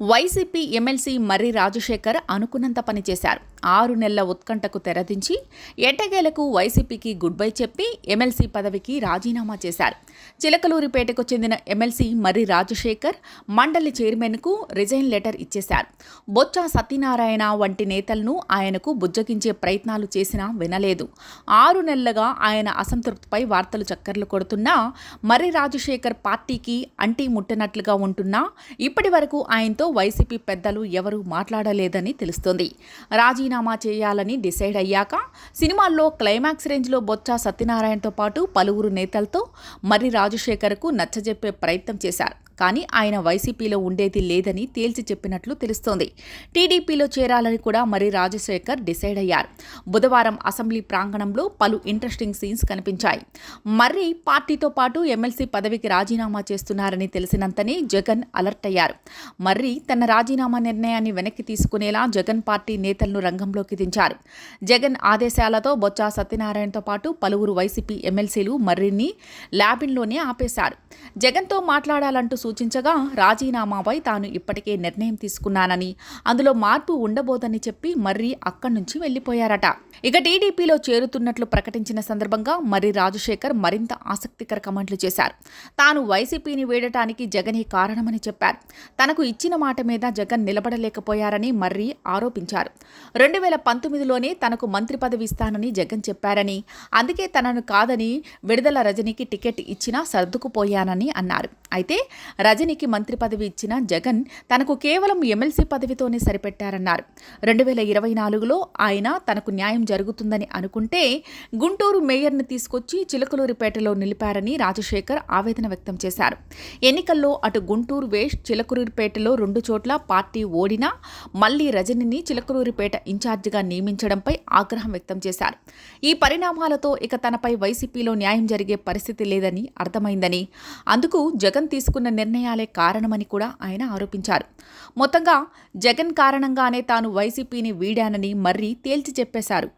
YCP MLC మర్రి రాజశేఖర్ అనుకున్నంత పనిచేశారు ఆరు నెలల ఉత్కంఠకు తెరదించి ఎట్టగేలకు వైసీపీకి గుడ్ బై చెప్పి ఎమ్మెల్సీ పదవికి రాజీనామా చేశారు. చిలకలూరిపేటకు చెందిన ఎమ్మెల్సీ మర్రి రాజశేఖర్ మండలి చైర్మన్కు రిజైన్ లెటర్ ఇచ్చేశారు. బొచ్చ సత్యనారాయణ వంటి నేతలను ఆయనకు బుజ్జగించే ప్రయత్నాలు చేసినా వినలేదు. ఆరు నెలలుగా ఆయన అసంతృప్తిపై వార్తలు చక్కర్లు కొడుతున్నా మర్రి రాజశేఖర్ పార్టీకి అంటీ ముట్టనట్లుగా ఉంటున్నా ఇప్పటి వరకు ఆయనతో వైసీపీ పెద్దలు ఎవరూ మాట్లాడలేదని తెలుస్తోంది. రాజీనామా చేయాలని డిసైడ్ అయ్యాక సినిమాల్లో క్లైమాక్స్ రేంజ్లో బొత్స సత్యనారాయణతో పాటు పలువురు నేతలతో మర్రి రాజశేఖర్కు నచ్చజెప్పే ప్రయత్నం చేశారు. కానీ ఆయన వైసీపీలో ఉండేది లేదని తేల్చి చెప్పినట్లు తెలుస్తోంది. టీడీపీలో చేరాలని కూడా మరి రాజశేఖర్ డిసైడ్ అయ్యారు. బుధవారం అసెంబ్లీ ప్రాంగణంలో పలు ఇంట్రెస్టింగ్ సీన్స్ కనిపించాయి. మర్రి పార్టీతో పాటు ఎమ్మెల్సీ పదవికి రాజీనామా చేస్తున్నారని తెలిసినంతనే జగన్ అలర్ట్ అయ్యారు. మర్రి తన రాజీనామా నిర్ణయాన్ని వెనక్కి తీసుకునేలా జగన్ పార్టీ నేతలను రంగంలోకి దించారు. జగన్ ఆదేశాలతో బొత్స సత్యనారాయణతో పాటు పలువురు వైసీపీ ఎమ్మెల్సీలు మర్రిని ల్యాబిన్లోనే ఆపేశారు. జగన్తో మాట్లాడాలంటూ సూచించగా రాజీనామాపై తాను ఇప్పటికే నిర్ణయం తీసుకున్నానని అందులో మార్పు ఉండబోదని చెప్పి మర్రి అక్కడి నుంచి వెళ్ళిపోయారట ఇక టీడీపీలో చేరుతున్నట్లు ప్రకటించిన సందర్భంగా మర్రి రాజశేఖర్ మరింత ఆసక్తికర కమెంట్లు చేశారు. తాను వైసీపీని వీడటానికి జగనే కారణమని చెప్పారు. తనకు ఇచ్చిన మాట మీద జగన్ నిలబడలేకపోయారని మర్రి ఆరోపించారు. రెండు వేల పంతొమ్మిదిలోనే తనకు మంత్రి పదవి ఇస్తానని జగన్ చెప్పారని అందుకే తనను కాదని విడుదల రజనీకి టికెట్ ఇచ్చినా సర్దుకుపోయానని అన్నారు. అయితే రజనీకి మంత్రి పదవి ఇచ్చిన జగన్ తనకు కేవలం ఎమ్మెల్సీ పదవితోనే సరిపెట్టారన్నారు. రెండు వేల ఇరవై నాలుగులో ఆయన తనకు న్యాయం జరుగుతుందని అనుకుంటే గుంటూరు మేయర్ని తీసుకొచ్చి చిలకలూరిపేటలో నిలిపారని రాజశేఖర్ ఆవేదన వ్యక్తం చేశారు. ఎన్నికల్లో అటు గుంటూరు వేస్ట్ చిలకలూరిపేటలో రెండు చోట్ల పార్టీ ఓడినా మళ్ళీ రజనిని చిలకలూరిపేట ఇన్ఛార్జిగా నియమించడంపై ఆగ్రహం వ్యక్తం చేశారు. ఈ పరిణామాలతో ఇక తనపై వైసీపీలో న్యాయం జరిగే పరిస్థితి లేదని అర్థమైందని. అందుకు జగన్ జగన్ తీసుకున్న నిర్ణయాలే కారణమని కూడా ఆయన ఆరోపించారు. మొత్తంగా జగన్ కారణంగానే తాను వైసీపీని వీడానని మర్రి తేల్చి చెప్పేశారు.